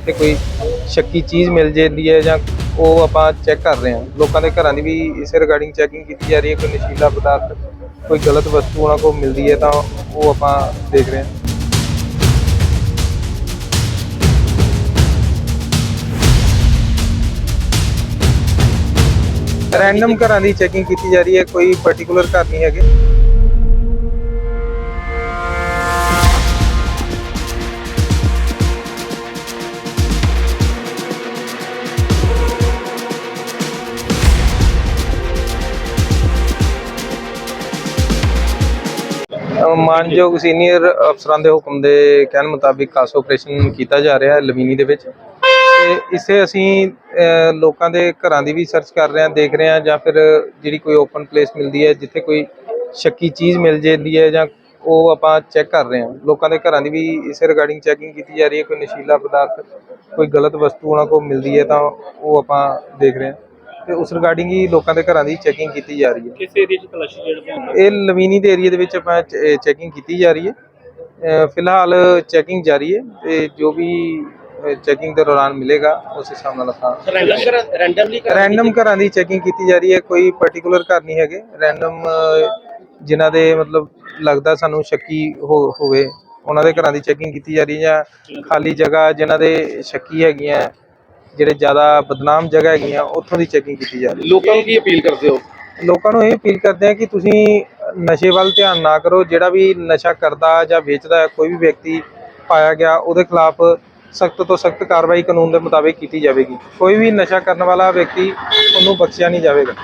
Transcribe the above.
ਜਿੱਥੇ ਕੋਈ ਸ਼ੱਕੀ ਚੀਜ਼ ਮਿਲ ਜਾਂਦੀ ਹੈ ਜਾਂ ਉਹ ਆਪਾਂ ਚੈੱਕ ਕਰ ਰਹੇ ਹਾਂ ਲੋਕਾਂ ਦੇ ਘਰਾਂ ਦੀ ਵੀ ਇਸੇ ਰਿਗਾਰਡਿੰਗ ਚੈਕਿੰਗ ਕੀਤੀ ਜਾ ਰਹੀ ਹੈ ਕੋਈ ਨਸ਼ੀਲਾ ਪਦਾਰਥ ਕੋਈ ਗਲਤ ਵਸਤੂ ਉਹਨਾਂ ਕੋਲ ਮਿਲਦੀ ਹੈ ਤਾਂ ਉਹ ਆਪਾਂ ਦੇਖ ਰਹੇ ਹਾਂ ਰੈਂਡਮ ਘਰਾਂ ਦੀ ਚੈਕਿੰਗ ਕੀਤੀ ਜਾ ਰਹੀ ਹੈ ਕੋਈ ਪਾਰਟਿਕੂਲਰ ਘਰ ਨਹੀਂ ਹੈਗੇ ਮਾਨਯੋਗ ਸੀਨੀਅਰ ਅਫਸਰਾਂ ਦੇ ਹੁਕਮ ਦੇ ਕਹਿਣ ਮੁਤਾਬਿਕ ਕਾਸ ਆਪਰੇਸ਼ਨ ਕੀਤਾ ਜਾ ਰਿਹਾ ਹੈ ਲਵੀਨੀ ਦੇ ਵਿੱਚ। ਤੇ ਇਸੇ ਅਸੀਂ ਲੋਕਾਂ ਦੇ ਘਰਾਂ ਦੀ ਵੀ ਸਰਚ ਕਰ ਰਹੇ ਹਾਂ, ਦੇਖ ਰਹੇ ਹਾਂ ਜਾਂ ਫਿਰ ਜਿਹੜੀ ਕੋਈ ਓਪਨ ਪਲੇਸ ਮਿਲਦੀ ਹੈ, ਜਿੱਥੇ ਕੋਈ ਸ਼ੱਕੀ ਚੀਜ਼ ਮਿਲ ਜਾਂਦੀ ਹੈ ਜਾਂ ਉਹ ਆਪਾਂ ਚੈੱਕ ਕਰ ਰਹੇ ਹਾਂ। ਲੋਕਾਂ ਦੇ ਘਰਾਂ ਦੀ ਵੀ ਇਸੇ ਰਿਗਾਰਡਿੰਗ ਚੈਕਿੰਗ ਕੀਤੀ ਜਾ ਰਹੀ ਹੈ, ਕੋਈ ਨਸ਼ੀਲਾ ਪਦਾਰਥ, ਕੋਈ ਗਲਤ ਵਸਤੂ ਉਹਨਾਂ ਕੋਲ ਮਿਲਦੀ ਹੈ ਤਾਂ ਉਹ ਆਪਾਂ ਦੇਖ ਰਹੇ ਹਾਂ। ਤੇ ਉਸ ਰਿਗਾਰਡਿੰਗ ਹੀ ਲੋਕਾਂ ਦੇ ਘਰਾਂ ਦੀ ਚੈਕਿੰਗ ਕੀਤੀ ਜਾ ਰਹੀ ਹੈ। ਕਿਸ ਏਰੀਆ 'ਚ ਤਲਾਸ਼ੀ ਜਿਹੜੇ ਹੁੰਦੇ ਇਹ ਲਵੀਨੀ ਦੇ ਏਰੀਆ ਦੇ ਵਿੱਚ ਆਪਾਂ ਚੈਕਿੰਗ ਕੀਤੀ ਜਾ ਰਹੀ ਹੈ। ਫਿਲਹਾਲ ਚੈਕਿੰਗ ਜਾਰੀ ਹੈ ਤੇ ਜੋ ਵੀ ਚੈਕਿੰਗ ਦੇ ਦੌਰਾਨ ਮਿਲੇਗਾ ਉਸ ਹਿਸਾਬ ਨਾਲ ਆਪਾਂ ਰੈਂਡਮ ਕਰ ਰੈਂਡਮਲੀ ਰੈਂਡਮ ਘਰਾਂ ਦੀ ਚੈਕਿੰਗ ਕੀਤੀ ਜਾ ਰਹੀ ਹੈ ਕੋਈ ਪਾਰਟਿਕੂਲਰ ਘਰ ਨਹੀਂ ਹੈਗੇ। ਰੈਂਡਮ ਜਿਨ੍ਹਾਂ ਦੇ ਮਤਲਬ ਲੱਗਦਾ ਸਾਨੂੰ ਸ਼ੱਕੀ ਹੋ- ਹੋਵੇ ਉਹਨਾਂ ਦੇ ਘਰਾਂ ਦੀ ਚੈਕਿੰਗ ਕੀਤੀ ਜਾ ਰਹੀ ਹੈ ਜਾਂ ਖਾਲੀ ਜਗ੍ਹਾ ਜਿਨ੍ਹਾਂ ਦੇ ਸ਼ੱਕੀ ਹੈਗੀਆਂ। ਜਿਹੜੇ ਜ਼ਿਆਦਾ ਬਦਨਾਮ ਜਗ੍ਹਾ ਹੈਗੀਆਂ ਉੱਥੋਂ ਦੀ ਚੈਕਿੰਗ ਕੀਤੀ ਜਾ ਰਹੀ ਹੈ। ਲੋਕਾਂ ਨੂੰ ਕੀ ਅਪੀਲ ਕਰਦੇ ਹੋ? ਲੋਕਾਂ ਨੂੰ ਇਹ ਅਪੀਲ ਕਰਦੇ ਆ ਕਿ ਤੁਸੀਂ ਨਸ਼ੇ ਵੱਲ ਧਿਆਨ ਨਾ ਕਰੋ। ਜਿਹੜਾ ਵੀ ਨਸ਼ਾ ਕਰਦਾ ਜਾਂ ਵੇਚਦਾ ਕੋਈ ਵੀ ਵਿਅਕਤੀ ਪਾਇਆ ਗਿਆ ਉਹਦੇ ਖਿਲਾਫ ਸਖਤ ਤੋਂ ਸਖਤ ਕਾਰਵਾਈ ਕਾਨੂੰਨ ਦੇ ਮੁਤਾਬਿਕ ਕੀਤੀ ਜਾਵੇਗੀ। ਕੋਈ ਵੀ ਨਸ਼ਾ ਕਰਨ ਵਾਲਾ ਵਿਅਕਤੀ ਉਹਨੂੰ ਬਖਸ਼ਿਆ ਨਹੀਂ ਜਾਵੇਗਾ।